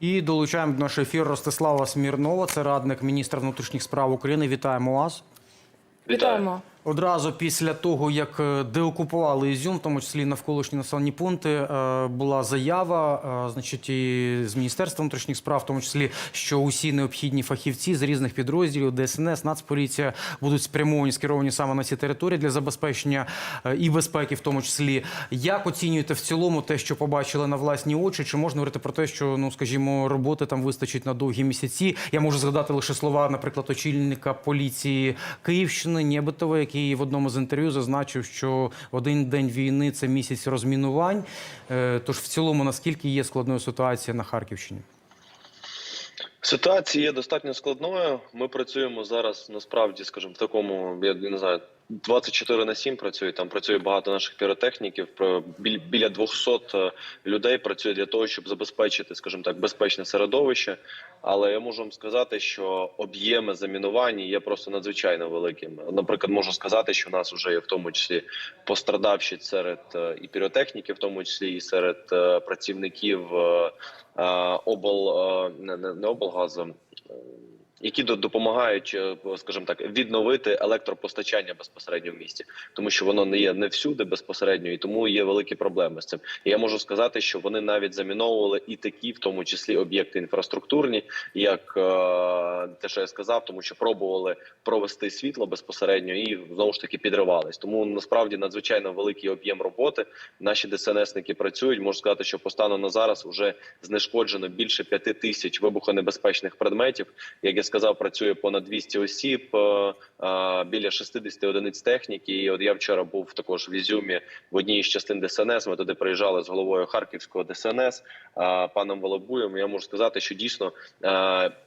І долучаємо до нашого ефіру Ростислава Смірнова, це радник міністра внутрішніх справ України. Вітаємо вас. Вітаємо. Одразу після того, як е, деокупували Ізюм, в тому числі навколишні населені пункти, е, була заява, е, значить, і з Міністерства внутрішніх справ, в тому числі, що усі необхідні фахівці з різних підрозділів ДСНС, Нацполіція будуть спрямовані, скеровані саме на ці території для забезпечення і безпеки, в тому числі. Як оцінюєте в цілому те, що побачили на власні очі? Чи можна говорити про те, що ну, скажімо, роботи там вистачить на довгі місяці? Я можу згадати лише слова, наприклад, очільника поліції Київщини Нєбитова, який в одному з інтерв'ю зазначив, що один день війни це місяць розмінувань. Е, Тож в цілому, наскільки є складною ситуація на Харківщині? Ситуація є достатньо складною. Ми працюємо зараз насправді, скажімо, в такому, я не знаю, 24 на 7 працює. Там працює багато наших піротехніків. Біля 200 е, людей працює для того, щоб забезпечити, скажімо так, безпечне середовище. Але я можу вам сказати, що об'єми замінування є просто надзвичайно великими. Наприклад, можу сказати, що в нас вже є в тому числі пострадавші серед е, і піротехніків, в тому числі і серед е, працівників обл не облгазу. Які до- допомагають, е, скажімо так, відновити електропостачання безпосередньо в місті, тому що воно не є не всюди безпосередньо, і тому є великі проблеми з цим. І я можу сказати, що вони навіть заміновували і такі, в тому числі об'єкти інфраструктурні, як е, те, що я сказав, тому що пробували провести світло безпосередньо і знову ж таки підривались. Тому насправді надзвичайно великий об'єм роботи. Наші ДСНСники працюють. Можу сказати, що по на зараз вже знешкоджено більше п'яти тисяч вибухонебезпечних предметів. Як я сказав, працює понад 200 осіб, е, е, біля 60 одиниць техніки. І от я вчора був також в Ізюмі в одній із частин ДСНС. Ми туди приїжджали з головою Харківського ДСНС е, паном Волобуєм. Я можу сказати, що дійсно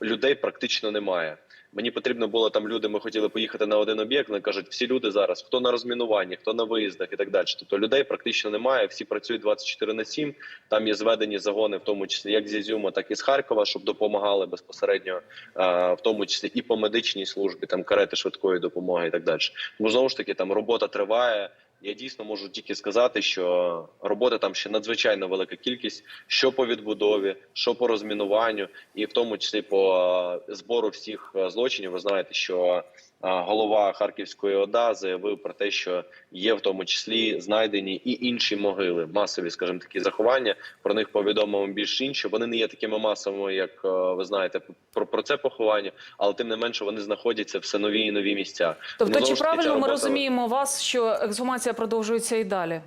людей практично немає. Мені потрібно було там люди. Ми хотіли поїхати на один об'єкт. Вони кажуть, всі люди зараз, хто на розмінуванні, хто на виїздах і так далі. Тобто людей практично немає. Всі працюють 24 на 7. Там є зведені загони, в тому числі як з Ізюма, так і з Харкова, щоб допомагали безпосередньо, е, в тому числі і по медичній службі, там карети швидкої допомоги і так далі. Тому знову ж таки там робота триває. Я дійсно можу тільки сказати, що роботи там ще надзвичайно велика кількість, що по відбудові, що по розмінуванню, і в тому числі по е, збору всіх е, злочинів. Ви знаєте, що голова Харківської ОДА заявив про те, що є в тому числі знайдені і інші могили, масові, скажімо, такі заховання. Про них повідомимо більш інше. Вони не є такими масовими, як е, ви знаєте, про, про це поховання, але тим не менше вони знаходяться все нові і нові місця. Тобто, чи правильно ми розуміємо вас, що ексгумація продовжується і далі?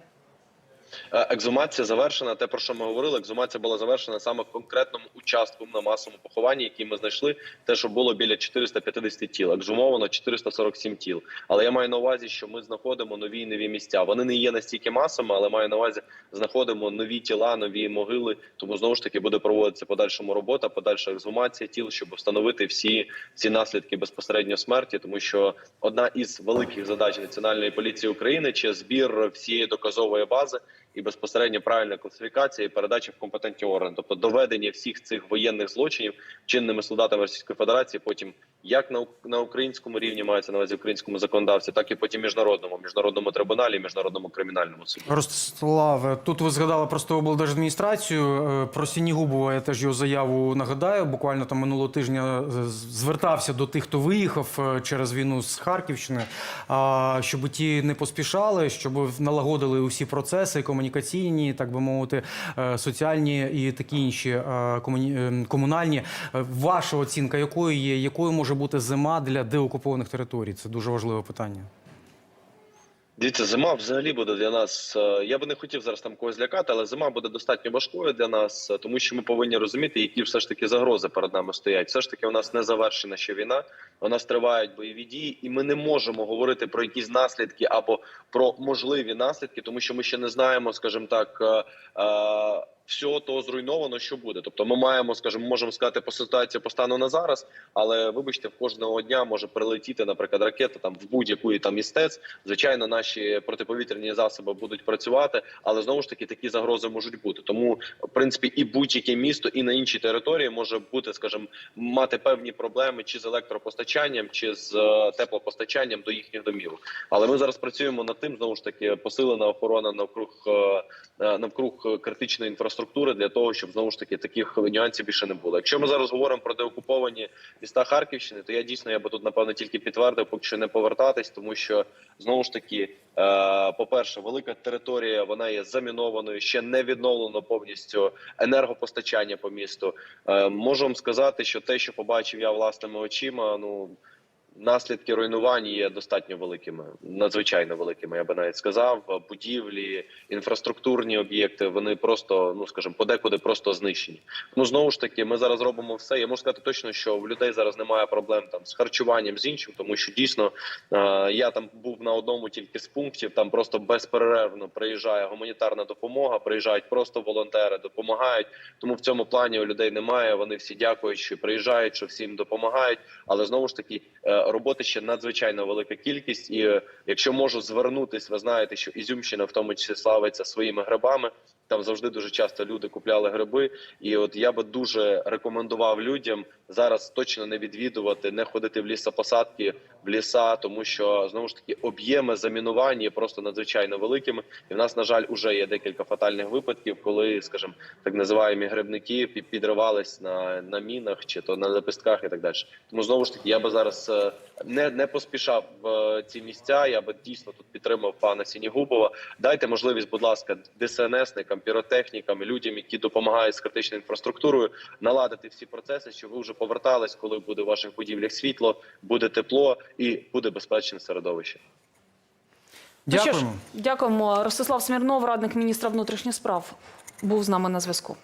Е, Екзумація завершена. Те про що ми говорили, екзумація була завершена саме конкретному участку на масовому похованні, який ми знайшли. Те, що було біля 450 тіл, екзумовано 447 тіл. Але я маю на увазі, що ми знаходимо нові і нові місця. Вони не є настільки масовими, але маю на увазі, знаходимо нові тіла, нові могили. Тому знову ж таки буде проводитися подальшому робота, подальша екзумація тіл, щоб встановити всі, всі наслідки безпосередньо смерті, тому що одна із великих задач Національної поліції України чи збір всієї доказової бази і безпосередньо правильна класифікація і передача в компетентні органи, тобто доведення всіх цих воєнних злочинів чинними солдатами Російської Федерації, потім як на, на українському рівні мається на увазі українському законодавстві, так і потім міжнародному, міжнародному трибуналі, міжнародному кримінальному суді. Ростиславе, тут ви згадали просто облдержадміністрацію. Е, Про Сінігубова я теж його заяву нагадаю. Буквально там минулого тижня звертався до тих, хто виїхав е, через війну з Харківщини, щоб ті не поспішали, щоб налагодили усі процеси комунікаційні, так би мовити, е, соціальні і такі інші е, е, комунальні. Е, Ваша оцінка якою є, якою може бути зима для деокупованих територій? Це дуже важливе питання. Дивіться, зима взагалі буде для нас. е, Я би не хотів зараз там когось лякати, але зима буде достатньо важкою для нас, е, тому що ми повинні розуміти, які все ж таки загрози перед нами стоять. Все ж таки, у нас не завершена ще війна. У нас тривають бойові дії, і ми не можемо говорити про якісь наслідки або про можливі наслідки, тому що ми ще не знаємо, скажімо так. Всього того зруйновано, що буде. Тобто, ми маємо, скажімо, можемо сказати по ситуації по стану на зараз, але вибачте, в кожного дня може прилетіти, наприклад, ракета там в будь-яку там містець. Звичайно, наші протиповітряні засоби будуть працювати, але знову ж таки такі загрози можуть бути. Тому, в принципі, і будь-яке місто, і на іншій території може бути, скажімо, мати певні проблеми чи з електропостачанням, чи з е, теплопостачанням до їхніх домівок. Але ми зараз працюємо над тим, знову ж таки, посилена охорона навкруг е, е, навкруг критичної інфраструктури. Інфраструктури для того, щоб знову ж таки таких нюансів більше не було. Якщо ми зараз говоримо про деокуповані міста Харківщини, то я дійсно я би тут напевно тільки підтвердив, поки що не повертатись, тому що знову ж таки, е, по-перше, велика територія вона є замінованою, ще не відновлено повністю енергопостачання по місту. Е, вам сказати, що те, що побачив я власними очима, ну. Наслідки руйнувань є достатньо великими, надзвичайно великими. Я би навіть сказав. Будівлі, інфраструктурні об'єкти вони просто, ну скажімо, подекуди просто знищені. Ну знову ж таки, ми зараз робимо все. Я можу сказати точно, що в людей зараз немає проблем там з харчуванням з іншим, тому що дійсно е, я там був на одному тільки з пунктів. Там просто безперервно приїжджає гуманітарна допомога, приїжджають просто волонтери, допомагають. Тому в цьому плані у людей немає. Вони всі дякують, що приїжджають, що всім допомагають. Але знову ж таки, роботи ще надзвичайно велика кількість. І е, якщо можу звернутись, ви знаєте, що Ізюмщина в тому числі славиться своїми грибами. Там завжди дуже часто люди купляли гриби, і от я би дуже рекомендував людям зараз точно не відвідувати, не ходити в лісопосадки, в ліса, тому що знову ж таки об'єми замінування просто надзвичайно великими. І в нас, на жаль, уже є декілька фатальних випадків, коли, скажімо, так називаємо грибники пі- підривались на, на мінах чи то на лепестках і так далі. Тому знову ж таки, я би зараз е, не, не поспішав в е, ці місця. Я би дійсно тут підтримав пана Сінігубова. Дайте можливість, будь ласка, ДСНСникам, піротехнікам, людям, які допомагають з критичною інфраструктурою, наладити всі процеси, щоб ви вже повертались, коли буде в ваших будівлях світло, буде тепло і буде безпечне середовище. Ну що ж, Дякуємо. дякуємо. Ростислав Смірнов, радник міністра внутрішніх справ, був з нами на зв'язку.